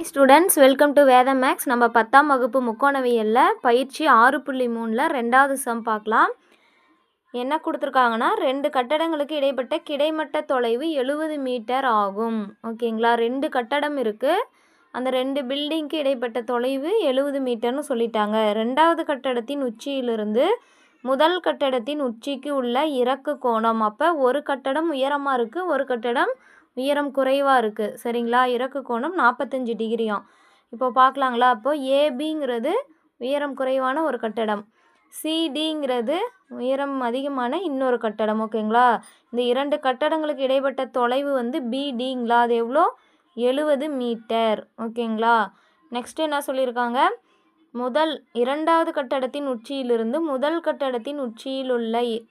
Students welcome to Veda maths நம்ம பத்தாம் வகுப்பு முக்கோணவியலில் பயிற்சி ஆறு புள்ளி மூணில் ரெண்டாவது சம் பார்க்கலாம். என்ன கொடுத்துருக்காங்கன்னா ரெண்டு கட்டடங்களுக்கு இடைப்பட்ட கிடைமட்ட தொலைவு எழுபது மீட்டர் ஆகும். ஓகேங்களா? ரெண்டு கட்டடம் இருக்குது அந்த ரெண்டு பில்டிங்க்கு இடைப்பட்ட தொலைவு எழுபது மீட்டர்னு சொல்லிட்டாங்க. ரெண்டாவது கட்டடத்தின் உச்சியிலிருந்து முதல் கட்டடத்தின் உச்சிக்கு உள்ள இறக்கு கோணம். அப்போ ஒரு கட்டடம் உயரமாக இருக்குது ஒரு கட்டடம் உயரம் குறைவாக இருக்குது சரிங்களா? இறக்கு கோணம் நாற்பத்தஞ்சு டிகிரியாம். இப்போ பார்க்கலாங்களா? அப்போது ஏபிங்கிறது உயரம் குறைவான ஒரு கட்டடம். சிடிங்கிறது உயரம் அதிகமான இன்னொரு கட்டடம். ஓகேங்களா? இந்த இரண்டு கட்டடங்களுக்கு இடைப்பட்ட தொலைவு வந்து பிடிங்களா அது எவ்வளோ எழுபது மீட்டர். ஓகேங்களா? நெக்ஸ்ட் என்ன சொல்லியிருக்காங்க? முதல் இரண்டாவது கட்டடத்தின் உச்சியிலிருந்து முதல் கட்டடத்தின் உச்சியில் உள்ள இ-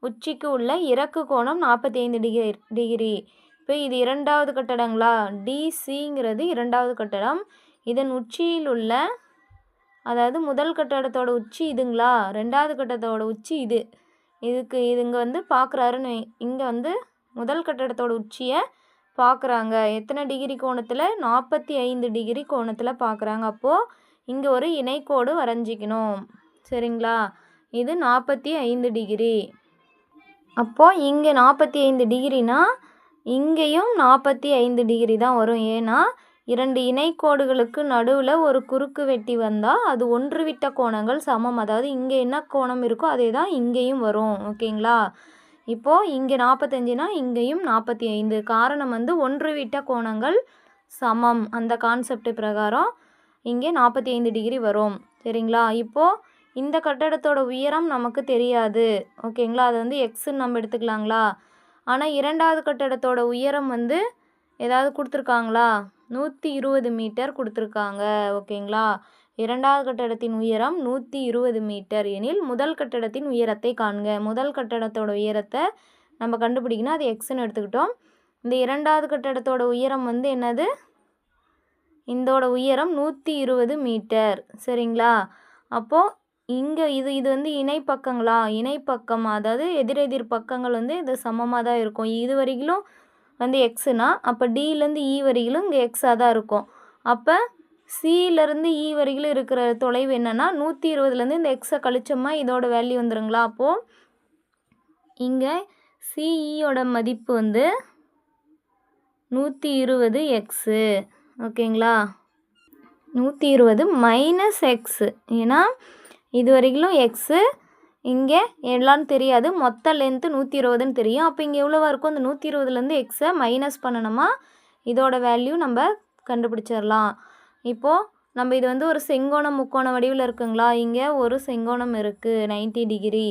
உச்சிக்கு உள்ள இறக்கு கோணம் நாற்பத்தி ஐந்து டிகிரி டிகிரி. இப்போ இது இரண்டாவது கட்டடங்களா? டிசிங்கிறது இரண்டாவது கட்டடம். இதன் உச்சியில் உள்ள அதாவது முதல் கட்டடத்தோட உச்சி இதுங்களா? ரெண்டாவது கட்டடத்தோட உச்சி இது. இதுக்கு இதுங்க வந்து பார்க்குறாருன்னு இங்கே வந்து முதல் கட்டடத்தோட உச்சியை பார்க்குறாங்க எத்தனை டிகிரி கோணத்தில்? நாற்பத்தி ஐந்து டிகிரி கோணத்தில் பார்க்குறாங்க அப்போது இங்கே ஒரு இணைக்கோடு வரைஞ்சிக்கணும். சரிங்களா? இது நாற்பத்தி ஐந்து டிகிரி. அப்போது இங்கே நாற்பத்தி ஐந்து டிகிரினா இங்கேயும் நாற்பத்தி ஐந்து டிகிரி தான் வரும். ஏன்னா இரண்டு இணைக்கோடுகளுக்கு நடுவில் ஒரு குறுக்கு வெட்டி வந்தால் அது ஒன்று விட்ட கோணங்கள் சமம். அதாவது இங்கே என்ன கோணம் இருக்கோ அதே தான் இங்கேயும் வரும். ஓகேங்களா? இப்போது இங்கே நாற்பத்தஞ்சுனா இங்கேயும் நாற்பத்தி ஐந்து. காரணம் வந்து ஒன்று விட்ட கோணங்கள் சமம். அந்த கான்செப்ட் பிரகாரம் இங்கே நாற்பத்தி ஐந்து டிகிரி வரும். சரிங்களா? இப்போது இந்த கட்டடத்தோட உயரம் நமக்கு தெரியாது. ஓகேங்களா? அது வந்து எக்ஸுன்னு நம்ம எடுத்துக்கலாங்களா? ஆனால் இரண்டாவது கட்டடத்தோட உயரம் வந்து ஏதாவது கொடுத்துருக்காங்களா? நூற்றி இருபது மீட்டர் கொடுத்துருக்காங்க. ஓகேங்களா? இரண்டாவது கட்டடத்தின் உயரம் நூற்றி இருபது மீட்டர் எனில் முதல் கட்டடத்தின் உயரத்தை காண்க. முதல் கட்டடத்தோட உயரத்தை நம்ம கண்டுபிடிக்கணும். அது எக்ஸ்ன்னு எடுத்துக்கிட்டோம். இந்த இரண்டாவது கட்டடத்தோட உயரம் வந்து என்னது? இதோட உயரம் நூற்றி இருபது மீட்டர். சரிங்களா? அப்போது இங்கே இது இது வந்து இணைப்பக்கங்களா? இணைப்பக்கம் அதாவது எதிரெதிர் பக்கங்கள் வந்து இது சமமாக தான் இருக்கும். இது வரைக்கும் வந்து எக்ஸுனா அப்போ டிலேருந்து இ e வரையிலும் இங்கே எக்ஸாக தான் இருக்கும். அப்போ சியிலேருந்து இ e வரையிலும் இருக்கிற தொலைவு என்னென்னா நூற்றி இருபதுலேருந்து இந்த எக்ஸை கழிச்சோமா இதோட வேல்யூ வந்துடுங்களா அப்போது இங்கே சிஇயோட e மதிப்பு வந்து நூற்றி இருபது எக்ஸு ஓகேங்களா நூற்றி இருபது மைனஸ் எக்ஸு ஏன்னா இது வரைக்கும் எக்ஸு இங்கே எவ்வளோன்னு தெரியாது. மொத்த லென்த்து நூற்றி இருபதுன்னு தெரியும். அப்போ இங்கே எவ்வளோவா இருக்கும்? அந்த நூற்றி இருபதுலேருந்து எக்ஸை மைனஸ் பண்ணணுமா? இதோட வேல்யூ நம்ம கண்டுபிடிச்சிடலாம் இப்போது நம்ம இது வந்து ஒரு செங்கோணம் முக்கோண வடிவில் இருக்குங்களா? இங்கே ஒரு செங்கோணம் இருக்குது 90 டிகிரி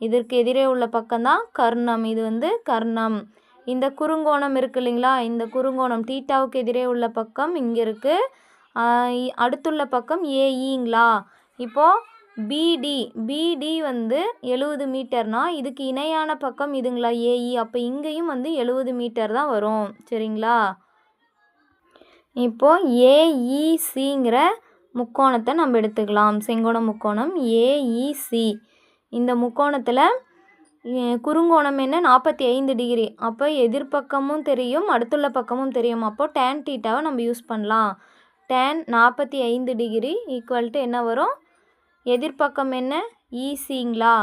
இதற்கு எதிரே உள்ள பக்கம்தான் கர்ணம். இது வந்து கர்ணம். இந்த குறுங்கோணம் இருக்கு இல்லைங்களா? இந்த குறுங்கோணம் டீட்டாவுக்கு எதிரே உள்ள பக்கம் இங்கே இருக்குது அடுத்துள்ள பக்கம் ஏஇங்களா இப்போது பிடி பிடி வந்து எழுபது மீட்டர்னா இதுக்கு இணையான பக்கம் இதுங்களா ஏஇ அப்போ இங்கேயும் வந்து எழுபது மீட்டர் தான் வரும். சரிங்களா? இப்போது ஏஇசிங்கிற முக்கோணத்தை நம்ம எடுத்துக்கலாம். செங்கோண முக்கோணம் ஏஇசி இந்த முக்கோணத்தில் குறுங்கோணம் என்ன? நாற்பத்தி ஐந்து டிகிரி. அப்போ எதிர்பக்கமும் தெரியும் அடுத்துள்ள பக்கமும் தெரியும். அப்போ டேன் டீட்டாவை நம்ம யூஸ் பண்ணலாம். டேன் நாற்பத்தி ஐந்து டிகிரி ஈக்குவல் டு என்ன வரும்? எதிர்பக்கம் என்ன? இசிங்களா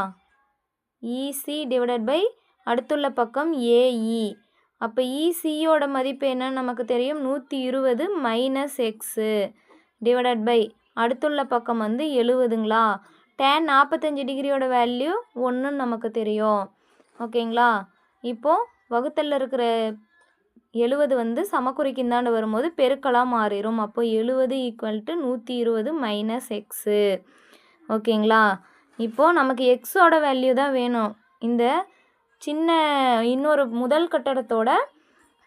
இசி டிவைடட் பை அடுத்துள்ள பக்கம் ஏஇ அப்போ இசியோட மதிப்பு என்னன்னு நமக்கு தெரியும் நூற்றி இருபது மைனஸ் எக்ஸு டிவைடட் பை அடுத்துள்ள பக்கம் வந்து எழுபதுங்களா? டேன் நாற்பத்தஞ்சு டிகிரியோட வேல்யூ ஒன்றுன்னு நமக்கு தெரியும். ஓகேங்களா இப்போது வகுத்தலில் இருக்கிற எழுபது வந்து சமக்குறிக்கு இந்தாண்டு வரும்போது பெருக்கலாக மாறிடும் அப்போது எழுபது ஈக்குவல் டு நூற்றி இருபது மைனஸ் எக்ஸு ஓகேங்களா? இப்போது நமக்கு எக்ஸோட வேல்யூ தான் வேணும். இந்த சின்ன இன்னொரு முதல் கட்டடத்தோட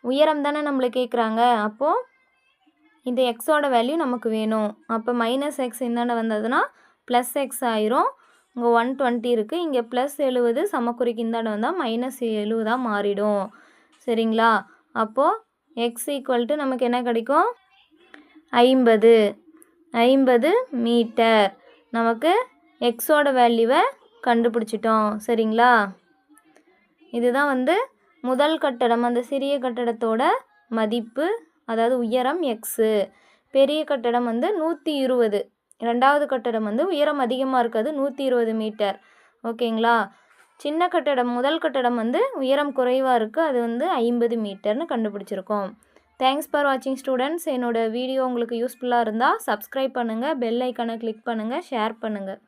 உயரம் தானே நம்மளை கேட்குறாங்க அப்போது இந்த எக்ஸோட வேல்யூ நமக்கு வேணும். அப்போ மைனஸ் எக்ஸ் என்னென்ன வந்ததுன்னா ப்ளஸ் எக்ஸ் ஆயிரும். இங்கே ஒன் டுவெண்ட்டி இருக்குது இங்கே ப்ளஸ் எழுபது சமக்குறிக்கு இந்தாண்ட வந்தால் மைனஸ் எழுபதாக மாறிடும். சரிங்களா? அப்போது எக்ஸ் ஈக்குவல் டு நமக்கு என்ன கிடைக்கும்? ஐம்பது. ஐம்பது மீட்டர் நமக்கு எக்ஸோட வேல்யூவை கண்டுபிடிச்சிட்டோம். சரிங்களா? இதுதான் வந்து முதல் கட்டடம். அந்த சிறிய கட்டடத்தோட மதிப்பு அதாவது உயரம் எக்ஸு பெரிய கட்டடம் வந்து நூற்றி இருபது. ரெண்டாவது கட்டடம் வந்து உயரம் அதிகமாக இருக்காது நூற்றி இருபது மீட்டர் ஓகேங்களா? சின்ன கட்டடம் முதல் கட்டடம் வந்து உயரம் குறைவாக இருக்குது அது வந்து ஐம்பது மீட்டர்னு கண்டுபிடிச்சிருக்கோம். தேங்க்ஸ் ஃபார் வாட்சிங் ஸ்டூடெண்ட்ஸ் என்னோடய வீடியோ உங்களுக்கு யூஸ்ஃபுல்லாக இருந்தால் சப்ஸ்கிரைப் பண்ணுங்கள் பெல் ஐக்கானை கிளிக் பண்ணுங்கள் ஷேர் பண்ணுங்கள்